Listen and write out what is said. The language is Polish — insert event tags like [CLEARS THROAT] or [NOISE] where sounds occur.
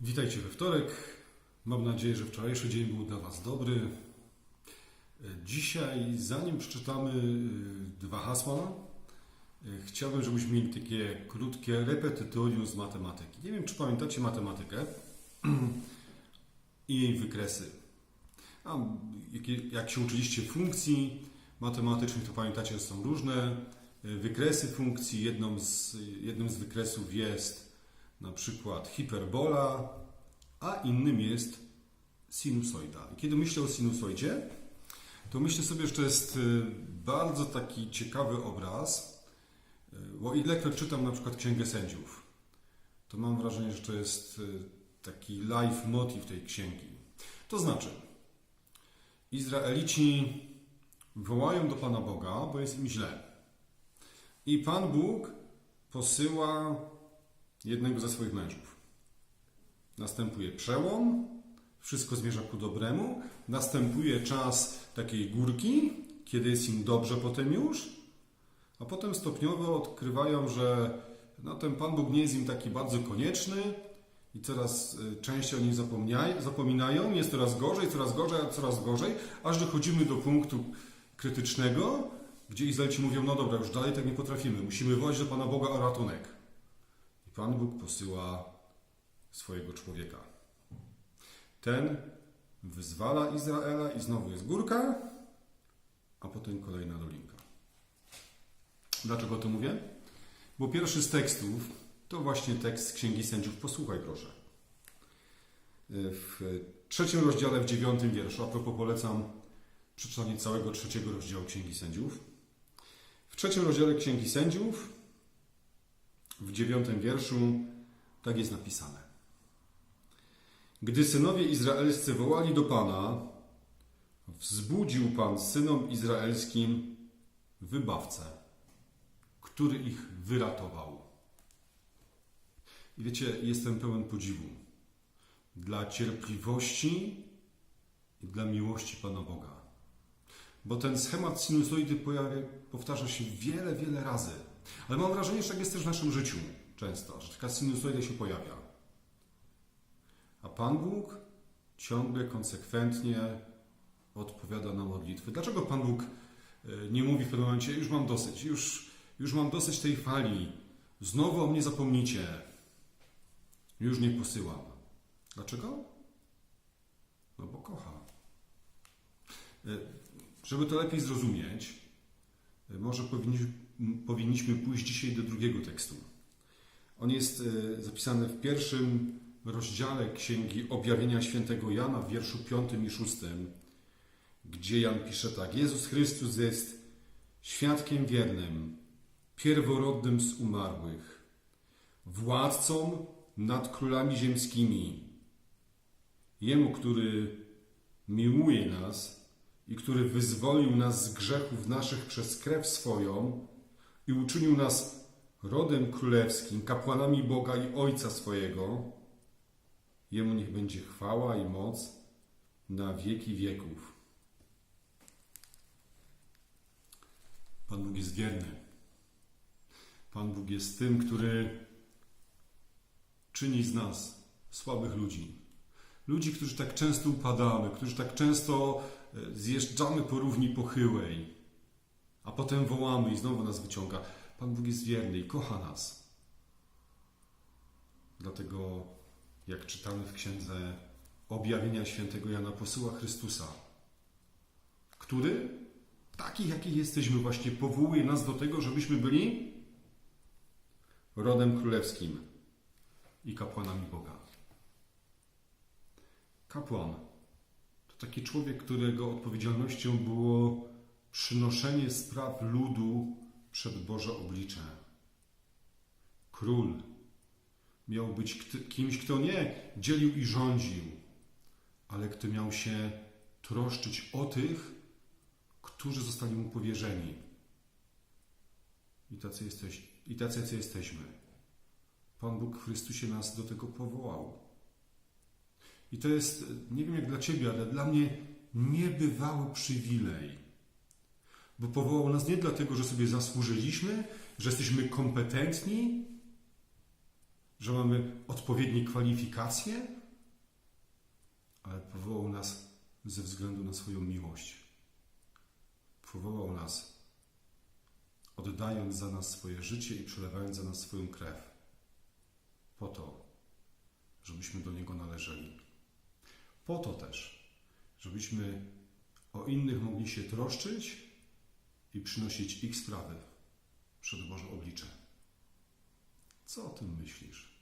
Witajcie we wtorek. Mam nadzieję, że wczorajszy dzień był dla Was dobry. Dzisiaj, zanim przeczytamy y, dwa hasła, y, chciałbym, żebyśmy mieli takie krótkie repetytorium z matematyki. Nie wiem, czy pamiętacie matematykę [CLEARS THROAT] i jej wykresy. A jak się uczyliście funkcji matematycznych, to pamiętacie, że są różne y, wykresy funkcji. Jedną z, jednym z wykresów jest na przykład hiperbola, a innym jest sinusoida. I Kiedy myślę o sinusoidzie, to myślę sobie, że to jest y, bardzo taki ciekawy obraz, y, bo ilekroć czytam na przykład Księgę Sędziów, to mam wrażenie, że to jest y, taki life motiv tej księgi. To znaczy, Izraelici wołają do Pana Boga, bo jest im źle. I Pan Bóg posyła jednego ze swoich mężów. Następuje przełom, wszystko zmierza ku dobremu, następuje czas takiej górki, kiedy jest im dobrze potem już, a potem stopniowo odkrywają, że no, ten Pan Bóg nie jest im taki bardzo konieczny i coraz y, częściej o nim zapominają, jest coraz gorzej, coraz gorzej, coraz gorzej, aż dochodzimy do punktu krytycznego, gdzie Izraelici mówią, no dobra, już dalej tak nie potrafimy, musimy wołać do Pana Boga o ratunek. Pan Bóg posyła swojego człowieka. Ten wyzwala Izraela i znowu jest górka, a potem kolejna dolinka. Dlaczego o tym mówię? Bo pierwszy z tekstów to właśnie tekst z Księgi Sędziów. Posłuchaj proszę. W trzecim rozdziale, w dziewiątym wierszu, a propos polecam przeczytanie całego trzeciego rozdziału Księgi Sędziów. W trzecim rozdziale Księgi Sędziów w dziewiątym wierszu tak jest napisane. Gdy synowie izraelscy wołali do Pana, wzbudził Pan synom izraelskim wybawcę, który ich wyratował. I wiecie, jestem pełen podziwu dla cierpliwości i dla miłości Pana Boga. Bo ten schemat sinusoidy pojawia, powtarza się wiele, wiele razy. Ale mam wrażenie, że tak jest też w naszym życiu często, że taka sinusoida się pojawia. A Pan Bóg ciągle, konsekwentnie odpowiada na modlitwy. Dlaczego Pan Bóg e, nie mówi w pewnym momencie, już mam dosyć, już, już mam dosyć tej fali, znowu o mnie zapomnicie, już nie posyłam. Dlaczego? No bo kocha. E, Żeby to lepiej zrozumieć, e, może powinniśmy, powinniśmy pójść dzisiaj do drugiego tekstu. On jest e, zapisany w pierwszym rozdziale Księgi Objawienia Świętego Jana w wierszu 5 i 6, gdzie Jan pisze tak: Jezus Chrystus jest świadkiem wiernym, pierworodnym z umarłych, władcą nad królami ziemskimi. Jemu, który miłuje nas i który wyzwolił nas z grzechów naszych przez krew swoją i uczynił nas rodem królewskim, kapłanami Boga i Ojca swojego, Jemu niech będzie chwała i moc na wieki wieków. Pan Bóg jest wierny. Pan Bóg jest tym, który czyni z nas słabych ludzi. Ludzi, którzy tak często upadamy, którzy tak często e, zjeżdżamy po równi pochyłej, a potem wołamy i znowu nas wyciąga. Pan Bóg jest wierny i kocha nas. Dlatego, jak czytamy w księdze objawienia świętego Jana, posyła Chrystusa, który, taki jaki jesteśmy, właśnie powołuje nas do tego, żebyśmy byli rodem królewskim i kapłanami Boga. Kapłan to taki człowiek, którego odpowiedzialnością było przynoszenie spraw ludu przed Boże oblicze. Król miał być kimś, kto nie dzielił i rządził, ale kto miał się troszczyć o tych, którzy zostali mu powierzeni. I tacy, jesteś, i tacy jacy jesteśmy. Pan Bóg w Chrystusie nas do tego powołał. I to jest, nie wiem jak dla Ciebie, ale dla mnie niebywały przywilej. Bo powołał nas nie dlatego, że sobie zasłużyliśmy, że jesteśmy kompetentni, że mamy odpowiednie kwalifikacje, ale powołał nas ze względu na swoją miłość. Powołał nas, oddając za nas swoje życie i przelewając za nas swoją krew, po to, żebyśmy do Niego należeli. Po to też, żebyśmy o innych mogli się troszczyć i przynosić ich sprawy przed Boże oblicze. Co o tym myślisz?